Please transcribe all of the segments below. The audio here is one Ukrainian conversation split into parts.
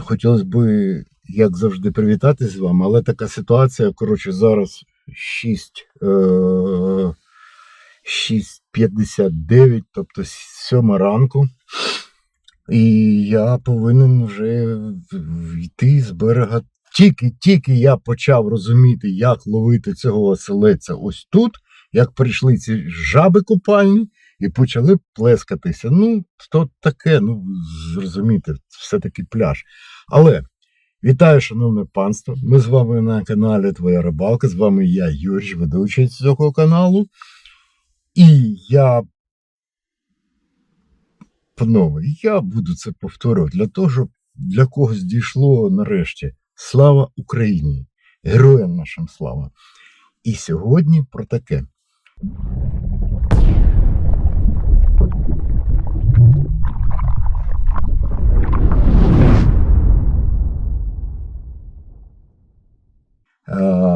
хотілося б, як завжди, привітатись з вами, але така ситуація, коротше, зараз 6, е, 6.59, тобто 7 ранку. І я повинен вже йти з берега. Тільки, тільки я почав розуміти, як ловити цього оселедця ось тут, як прийшли ці жаби купальні і почали плескатися. Ну, то таке, ну, зрозуміти, все-таки пляж. Але вітаю, шановне панство. Ми з вами на каналі Твоя Рибалка. З вами я, Юрій, ведучий цього каналу. І я Панове, я буду це повторювати для того, щоб для когось дійшло нарешті. Слава Україні! Героям нашим слава! І сьогодні про таке.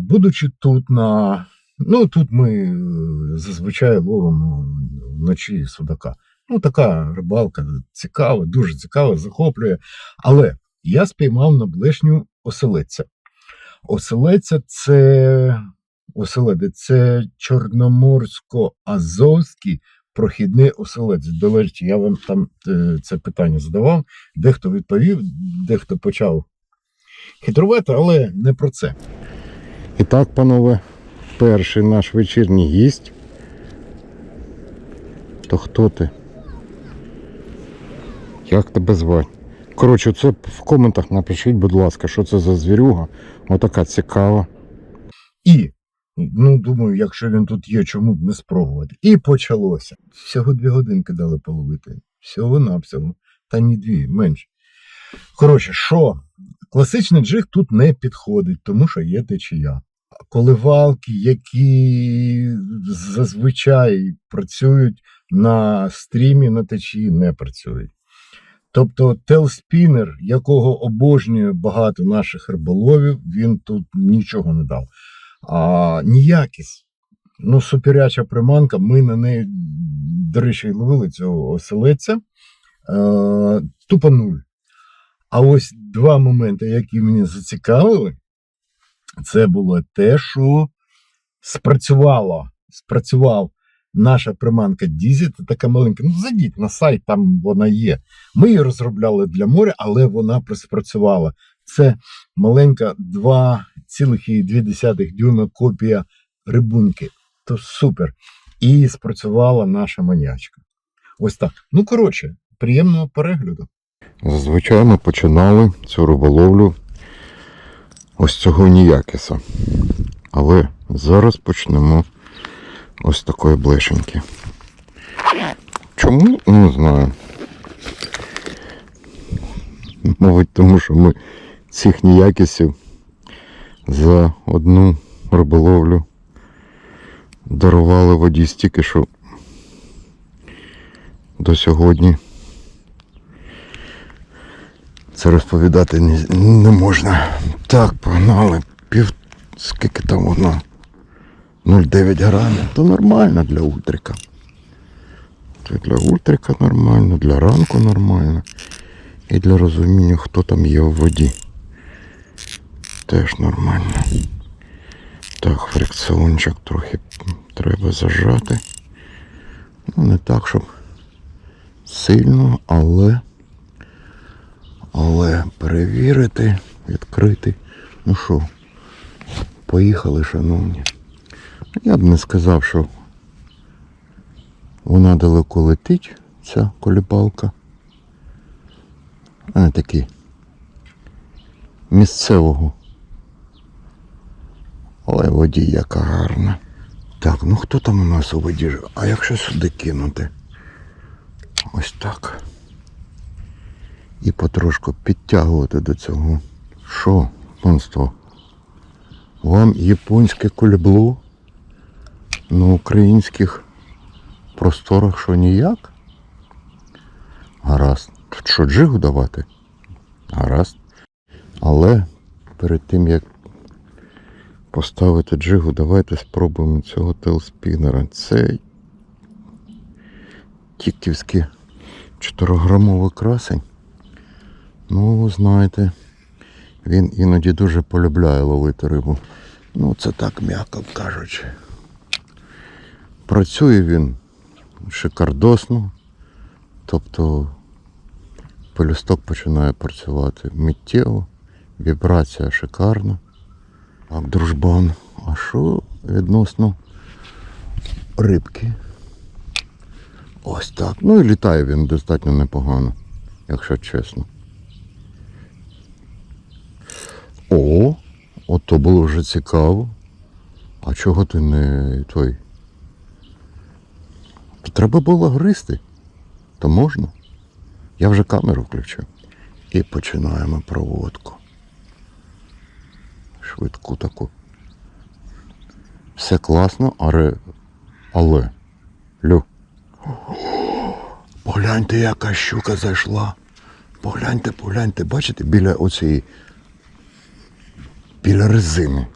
Будучи тут на. Ну, тут ми е, зазвичай ловимо вночі судака. Ну, така рибалка цікава, дуже цікава, захоплює. Але я спіймав на блешню оселедця. Оселедця це оселедець, це чорноморсько-азовський прохідний оселедець. До речі, я вам там е, це питання задавав. Дехто відповів, дехто почав хитрувати, але не про це. І так, панове, перший наш вечірній гість. То хто ти? Як тебе звати? Коротше, це в коментах напишіть, будь ласка, що це за звірюга. Отака цікава. І, ну, думаю, якщо він тут є, чому б не спробувати. І почалося. Всього дві годинки дали половити. Всього навсього. Та ні дві, менше. Коротше, що? Класичний джиг тут не підходить, тому що є течія. Коливалки, які зазвичай працюють на стрімі на течії, не працюють. Тобто телспінер, якого обожнює багато наших риболовів, він тут нічого не дав. А ніякість. Ну, суперяча приманка, ми на неї, до речі, ловили цього оселедця. Е, тупо нуль. А ось два моменти, які мене зацікавили, це було те, що спрацювало, спрацював наша приманка Дізі, це така маленька. Ну, зайдіть на сайт, там вона є. Ми її розробляли для моря, але вона спрацювала. Це маленька 2,2 дюйма копія рибуньки. То супер. І спрацювала наша манячка. Ось так. Ну, коротше, приємного перегляду. Зазвичай ми починали цю риболовлю ось цього ніякіса. Але зараз почнемо ось такої блешеньки. Чому? Не знаю. Мабуть, тому що ми цих ніякісів за одну риболовлю дарували воді стільки, що до сьогодні це розповідати не, не можна. Так, погнали. Пів. Скільки там воно? 0,9 грамів. То нормально для ультрика. Це для ультрика нормально, для ранку нормально. І для розуміння, хто там є в воді. Теж нормально. Так, фрикціончик трохи треба зажати. Ну, не так, щоб сильно, але. Але перевірити, відкрити. Ну що, поїхали, шановні. Я б не сказав, що вона далеко летить, ця колібалка. А такі місцевого. Але водій яка гарна. Так, ну хто там у нас у воді? А якщо сюди кинути? Ось так і потрошку підтягувати до цього. Що, панство? Вам японське кульбло на українських просторах що ніяк? Гаразд. Що джигу давати? Гаразд. Але перед тим як поставити джигу, давайте спробуємо цього телспінера. Це тіктівський 4-грамовий красень. Ну, знаєте, він іноді дуже полюбляє ловити рибу. Ну, це так м'яко кажучи. Працює він шикардосно, тобто пелюсток починає працювати миттєво, вібрація шикарна. Так, дружбан. А що відносно рибки? Ось так. Ну і літає він достатньо непогано, якщо чесно. О, от то було вже цікаво. А чого ти не той? То треба було гристи. То можна. Я вже камеру включив. І починаємо проводку. Швидку таку. Все класно, але. Але. Лю. Погляньте, яка щука зайшла. Погляньте, погляньте, бачите, біля оцієї. Біля резини.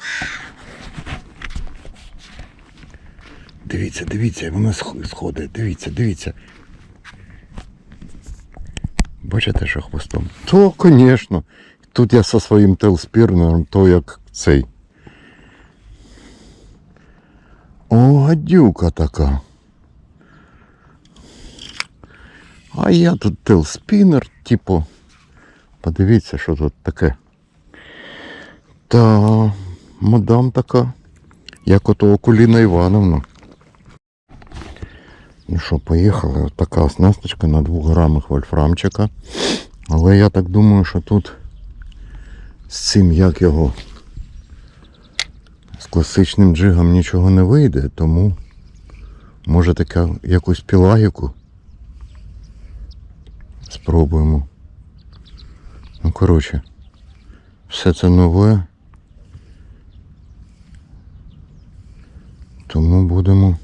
Дивіться, дивіться, вона сх- сходить. Дивіться, дивіться. Бачите, що хвостом? То, звісно. Тут я зі своїм телспірнером, то як цей. О, гадюка така. А я тут телспінер, типу. Подивіться, що тут таке. Та мадам така, як ото Окуліна Івановна. Ну що, поїхали. От така оснасточка на 2 грамах вольфрамчика. Але я так думаю, що тут з цим як його. З класичним джигом нічого не вийде, тому може таке якусь пілагіку спробуємо. Ну, коротше, все це нове. Тому будемо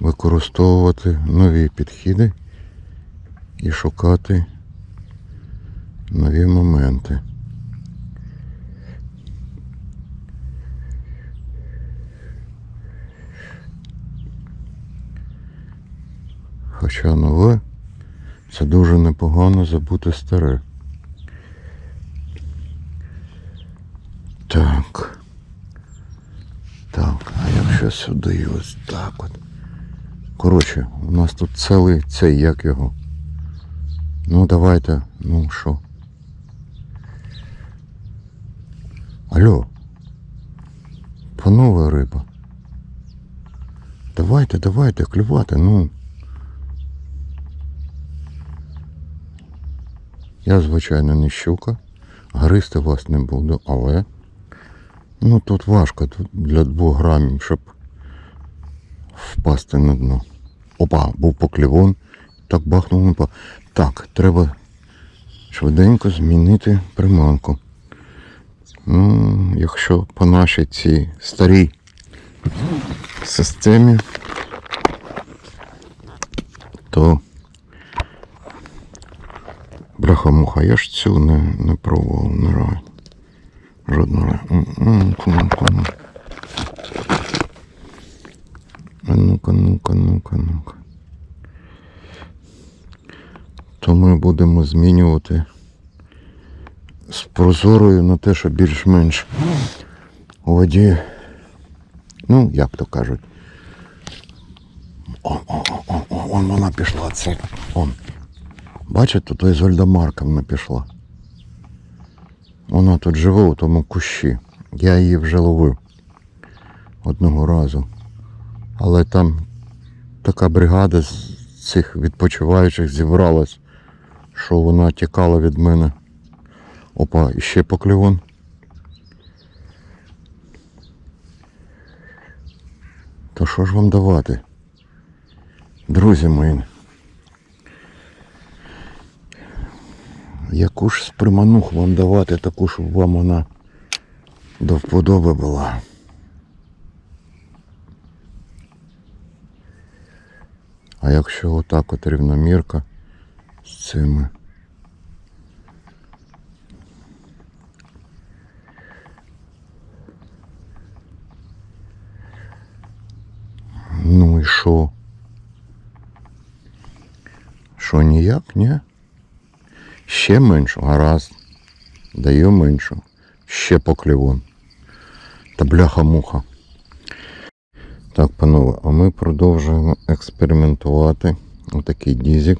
використовувати нові підходи і шукати нові моменти. Хоча нове це дуже непогано забути старе. Так. Так, а сюди ось так от. Коротше, у нас тут цілий цей, як його. Ну давайте, ну що. Алло. Панове риба. Давайте, давайте, клювати, ну. Я, звичайно, не щука, гристи вас не буду, але ну тут важко тут для двох грамів, щоб впасти на дно. Опа, був поклівон, так бахнув. Так, треба швиденько змінити приманку. Ну, якщо по нашій цій старій системі, то Бляха-муха, я ж цю не, не пробував не раз. Жодного разу. М, м, ку- ку- А ну-ка, ну-ка, ну-ка, ну-ка. То ми будемо змінювати з прозорою на те, що більш-менш у воді. Ну, як то кажуть. О, о, о, о, о, он вона пішла, це. Он. Бачите, то Ізольда Марковна пішла. Вона тут живе у тому кущі. Я її вже ловив одного разу. Але там така бригада з цих відпочиваючих зібралась, що вона тікала від мене. Опа, і ще поклювон. То що ж вам давати? Друзі мої. Яку ж з вам давати, таку, щоб вам вона до вподоби була. А якщо отак от рівномірка з цими. Ну і що? Що ніяк, ні? Ще меншу, гаразд. Даю меншу. Ще поклівон. Та бляха-муха. Так, панове, а ми продовжуємо експериментувати у такий дізік.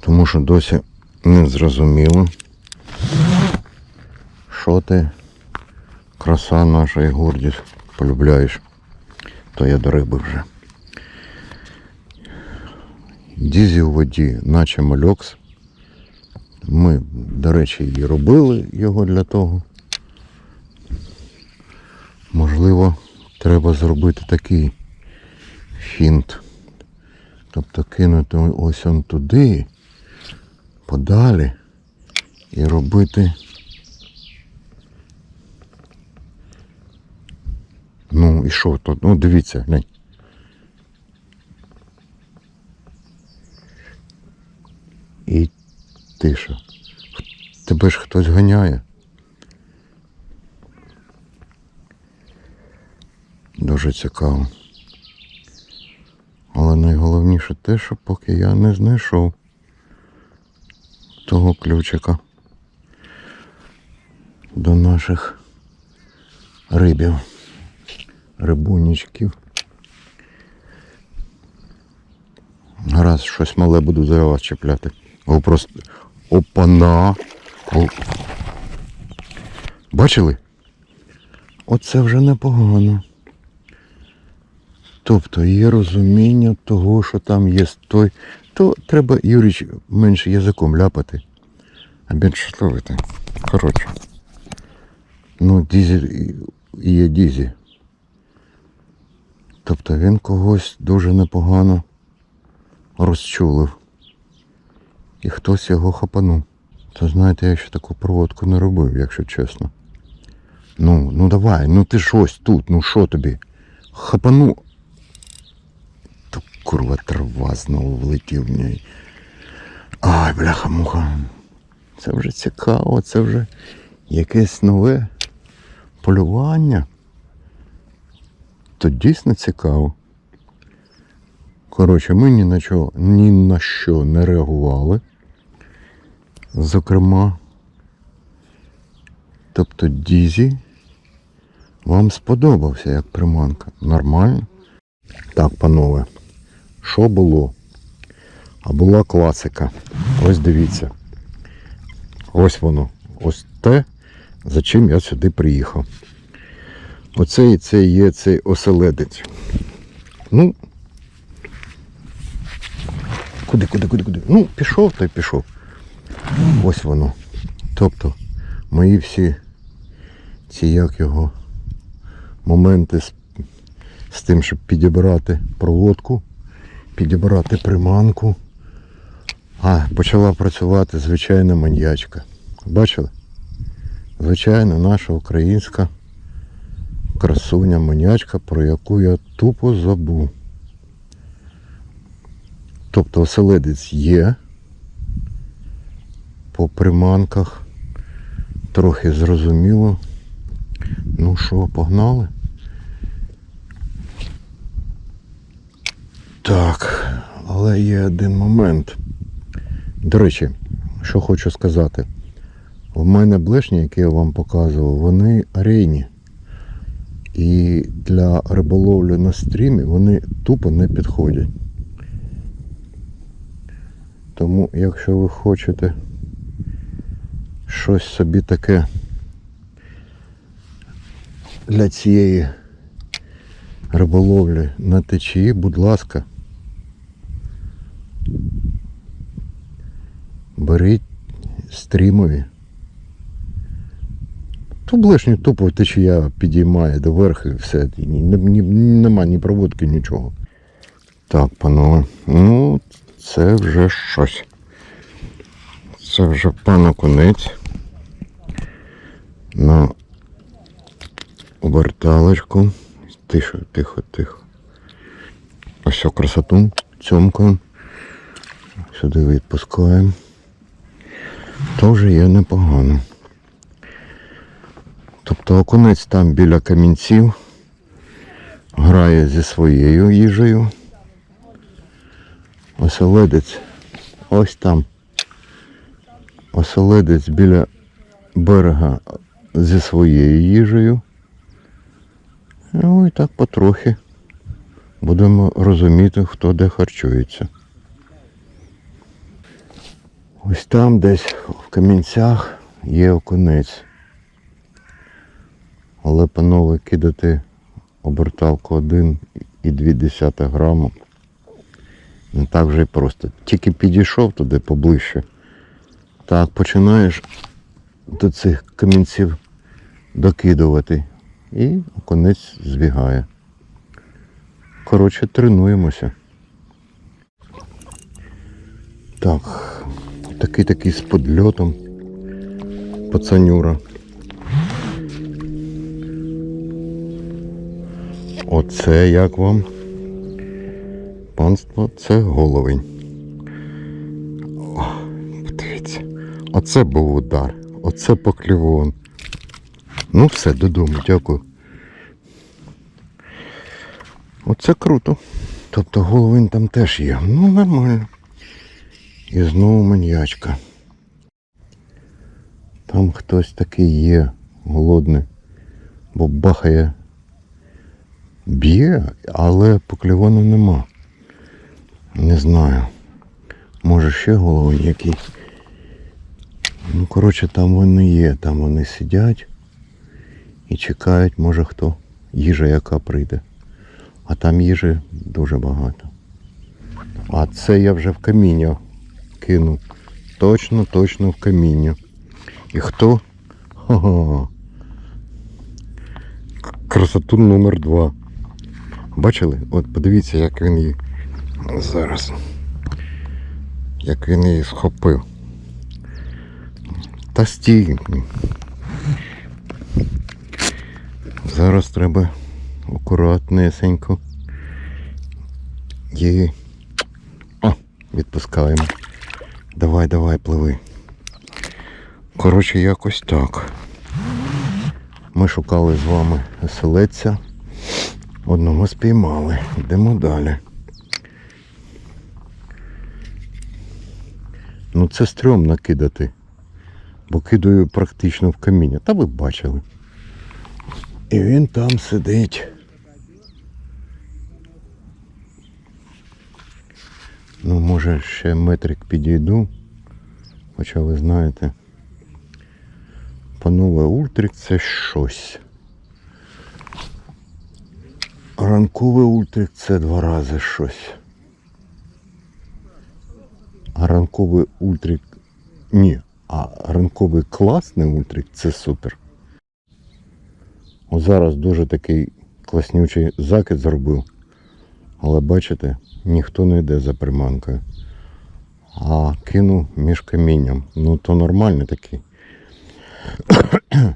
Тому що досі не зрозуміло, що ти, краса наша і гордість, полюбляєш. То я до риби вже. Дізі у воді, наче мальокс. Ми, до речі, і робили його для того. Можливо, треба зробити такий фінт. Тобто кинути ось он туди, подалі і робити. Ну і що тут? Ну дивіться, глянь. І тиша. Ж хтось ганяє. Дуже цікаво. Але найголовніше те, що поки я не знайшов того ключика до наших рибів, рибунічків. Гаразд, щось мале буду за вас чіпляти. О, просто опана. О. Бачили? Оце вже непогано. Тобто є розуміння того, що там є той, то треба, Юріч, менше язиком ляпати, а більше словити. Коротше. Ну, Дізі і є Дізі. Тобто він когось дуже непогано розчулив. І хтось його хапанув. То знаєте, я ще таку проводку не робив, якщо чесно. Ну, ну давай, ну ти ж ось тут, ну що тобі? Хапану. То курва трава знову влетів в неї. Ай, бляха-муха. Це вже цікаво, це вже якесь нове полювання. То дійсно цікаво. Коротше, ми ні на, чого, ні на що не реагували. Зокрема, тобто Дізі вам сподобався як приманка. Нормально? Так, панове, що було? А була класика. Ось дивіться. Ось воно. Ось те, за чим я сюди приїхав. Оце і це є цей оселедець. Ну, Куди, куди, куди, куди? Ну, пішов, то й пішов. Ось воно. Тобто, мої всі ці як його моменти з, з тим, щоб підібрати проводку, підібрати приманку. А, почала працювати звичайна маньячка. Бачили? Звичайна наша українська красуня маньячка, про яку я тупо забув. Тобто оселедець є. По приманках трохи зрозуміло. Ну що, погнали? Так, але є один момент. До речі, що хочу сказати. В мене блешні, які я вам показував, вони арейні. І для риболовлі на стрімі вони тупо не підходять. Тому, якщо ви хочете щось собі таке для цієї риболовлі на течії, будь ласка, беріть стрімові. То блешню тупо течія підіймає до верху і все. Нема ні проводки, нічого. Так, панове, ну це вже щось. Це вже пан окунець на оберталочку. Тихо, тихо, тихо. Ось красоту цьомкою. Сюди відпускаємо. То вже є непогано. Тобто окунець там біля камінців грає зі своєю їжею. Оселедець ось там Оселедець біля берега зі своєю їжею. Ну і так потрохи будемо розуміти, хто де харчується. Ось там десь в камінцях є окунець. Але, панове, кидати оберталку 1,2 граму не так вже й просто. Тільки підійшов туди поближче. Так, починаєш до цих камінців докидувати. І окунець збігає. Коротше, тренуємося. Так, такий такий з подльотом. Пацанюра. Оце як вам? Панство, це головень. Оце був удар. Оце поклівон. Ну все, додому, дякую. Оце круто. Тобто головень там теж є. Ну, нормально. І знову маньячка. Там хтось такий є, голодний, бо бахає. Б'є, але поклівону нема. Не знаю. Може ще головень який. Ну, коротше, там вони є, там вони сидять і чекають, може хто, їжа яка прийде. А там їжі дуже багато. А це я вже в каміння кину. Точно, точно в каміння. І хто? Ха-ха. Красоту номер два. Бачили? От подивіться, як він її зараз. Як він її схопив. Та стій. Зараз треба акуратнесенько. Її. О, відпускаємо. Давай, давай, пливи. Коротше, якось так. Ми шукали з вами оселедця. Одного спіймали. Йдемо далі. Ну це стрьомно кидати. Бо кидаю практично в каміння. Та ви бачили. І він там сидить. Ну, може, ще метрик підійду. Хоча ви знаєте. Панове ультрик це щось. Ранковий ультрик це два рази щось. А ранковий ультрик. Ні. Ранковий класний ультрик це супер. О, зараз дуже такий класнючий закид зробив. Але бачите, ніхто не йде за приманкою. А кинув між камінням. Ну то нормальний такий.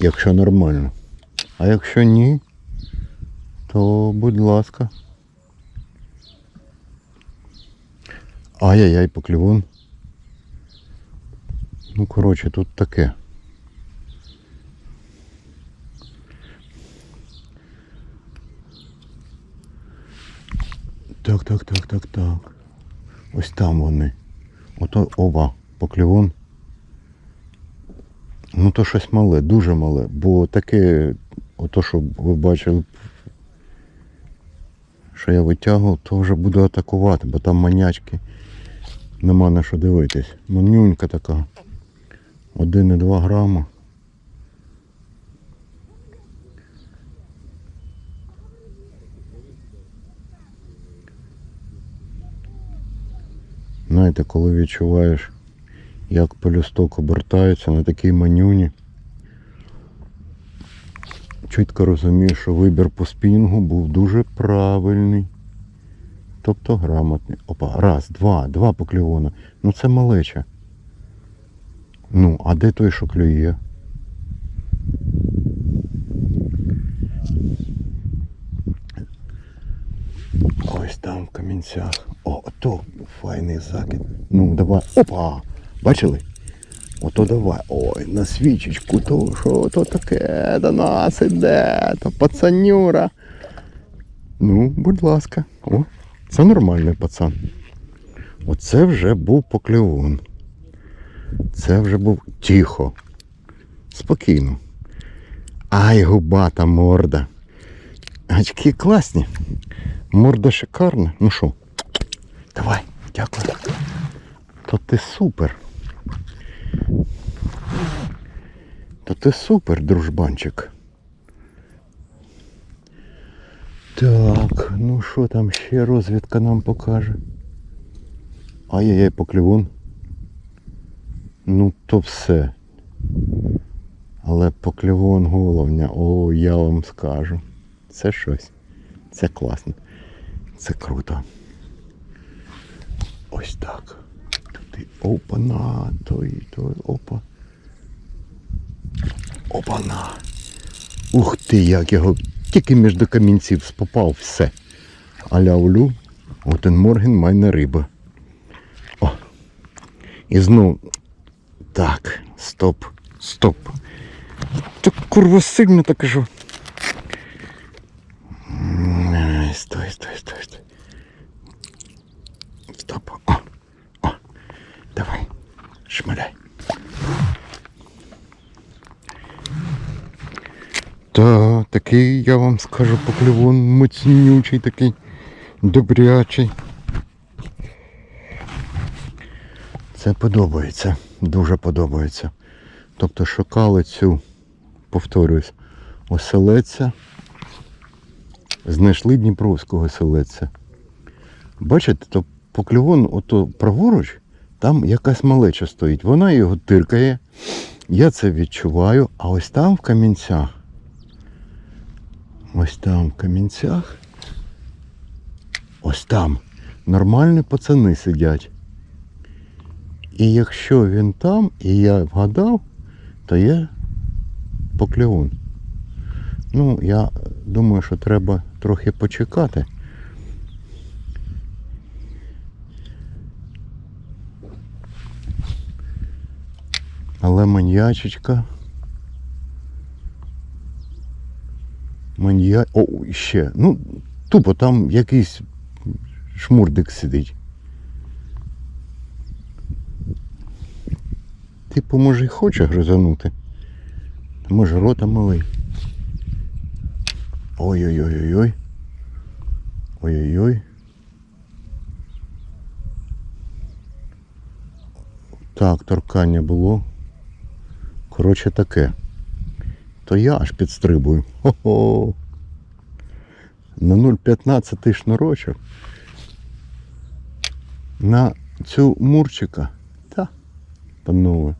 якщо нормально. А якщо ні, то будь ласка. Ай-яй-яй, поклівон. Ну, коротше, тут таке. Так, так, так, так, так. Ось там вони. Ото оба поклівон. Ну то щось мале, дуже мале, бо таке, ото, що ви бачили, що я витягував, то вже буду атакувати, бо там манячки нема на що дивитись. Манюнька така. 1,2 грама. Знаєте, коли відчуваєш, як пелюсток обертається на такій манюні, чітко розумієш, що вибір по спінгу був дуже правильний. Тобто грамотний. Опа, раз, два, два покльовона. Ну це малеча. Ну, а де той, що клює? Ось там в камінцях. О, ото файний закид. Ну, давай. Опа! Бачили? Ото давай. Ой, на свічечку, то що то таке до нас іде, то пацанюра. Ну, будь ласка. О, це нормальний пацан. Оце вже був покльовун. Це вже був тихо. Спокійно. Ай, губата морда. Гачки класні. Морда шикарна. Ну що? Давай, дякую. То ти супер. То ти супер, дружбанчик. Так, ну що там ще розвідка нам покаже? Ай-яй-яй, поклювон. Ну, то все. Але поклювон головня, о, я вам скажу. Це щось. Це класно. Це круто. Ось так. Туди опана, той, той, опа. Опана. Ух ти, як його тільки між до камінців попав все. Аля улю, отен Морген майна риба. О. І знов. Так, стоп, стоп. Так курва сильно так кажу. Стой, стой, стой, стой. Стоп. О, о. Давай. Шмаляй. Та, такий, я вам скажу, поклювон моцнючий такий, добрячий. Це подобається, дуже подобається. Тобто шукали цю, повторюсь, оселеця. Знайшли Дніпровського оселеця. Бачите, то поклювон ото праворуч, там якась малеча стоїть. Вона його тиркає. Я це відчуваю, а ось там в камінцях. Ось там в камінцях. Ось там нормальні пацани сидять. І якщо він там, і я вгадав, то є поклювон. Ну, я думаю, що треба трохи почекати. Але маньячечка. Манья... О, ще. Ну, тупо там якийсь шмурдик сидить. Типу, може, й хоче гризанути. Може рота малий. Ой-ой-ой-ой-ой. Ой-ой-ой. Так, торкання було. Коротше таке. То я аж підстрибую. Хо-хо. На 0,15 шнурочок. На цю мурчика. Та, панове.